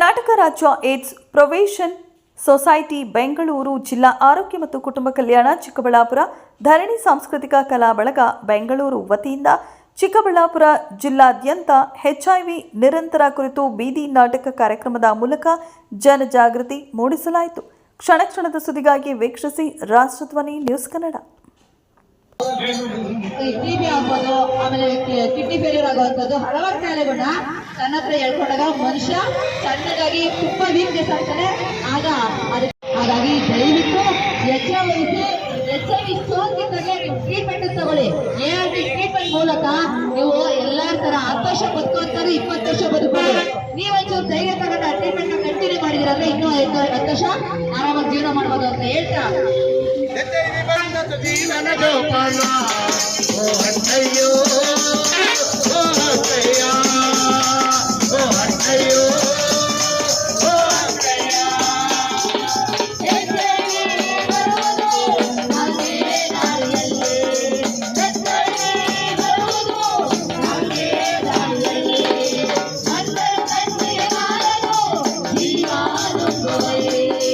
ರಾಜ್ಯ AIDS ಪ್ರೊವೇಷನ್ society Bengaluru ಜಿಲ್ಲಾ ಆರೋಗ್ಯ ಮತ್ತು ಕುಟುಂಬ ಕಲ್ಯಾಣ ಚಿಕ್ಕಬಳ್ಳಾಪುರ ಧರಣಿ ಸಾಂಸ್ಕೃತಿಕ ಕಲಾ ಬಳಗ ಬೆಂಗಳೂರು ವತಿಯಿಂದ ಚಿಕ್ಕಬಳ್ಳಾಪುರ ಜಿಲ್ಲಾದ್ಯಂತ ಎಚ್ಐವಿ ನಿರಂತರ ಕುರಿತು ಬೀದಿ ನಾಟಕ ಕಾರ್ಯಕ್ರಮದ ಮೂಲಕ ಜನಜಾಗೃತಿ ಮೂಡಿಸಲಾಯಿತು. ಕ್ಷಣ ಕ್ಷಣದ ಸುದ್ದಿಗಾಗಿ ವೀಕ್ಷಿಸಿ ರಾಷ್ಟ್ರಧ್ವನಿ ನ್ಯೂಸ್ ಕನ್ನಡ. ಆಮೇಲೆ ಕಿಡ್ನಿ ಫೇಲ್ಯೂರ್ ಆಗುವಂಥದ್ದು, ಹಲವಾರು ಕಾಯಿಲೆಗಳನ್ನ ತನ್ನ ಹತ್ರ ಹೇಳ್ಕೊಂಡಾಗ ಮನುಷ್ಯ ಸಣ್ಣದಾಗಿ ತುಂಬ ವೀಕ್ನೆಸ್ ಆಗ್ತಾನೆ. ಆಗ ಅದಕ್ಕೆ ಹಾಗಾಗಿ ದಯವಿಟ್ಟು ಎಚ್ಚರ ವಹಿಸಿ ಎಚ್ ಐ ವಿ ಸೋಂಕಿತರಿಗೆ ನೀವು ಟ್ರೀಟ್ಮೆಂಟ್ ತಗೊಳ್ಳಿ. ಎ ಆರ್ ಟಿ ಟ್ರೀಟ್ಮೆಂಟ್ ಮೂಲಕ ನೀವು ಎಲ್ಲರ ತರ ಹತ್ತು ವರ್ಷ ಬದುಕುವಂತಾರೆ ಇಪ್ಪತ್ತು ವರ್ಷ ಬದುಕೋದು ನೀವು ಒಂಚೂರು ಧೈರ್ಯ ತಗೊಂಡು ಆ ಟ್ರೀಟ್ಮೆಂಟ್ ಕಂಟಿನ್ಯೂ ಮಾಡಿದಿರಂದ್ರೆ ಇನ್ನೂ ಹತ್ತು ವರ್ಷ ಆರಾಮಾಗಿ ಜೀವನ ಮಾಡ್ಬೋದು ಅಂತ ಹೇಳ್ತಾ. ಪಾಲ Thank you.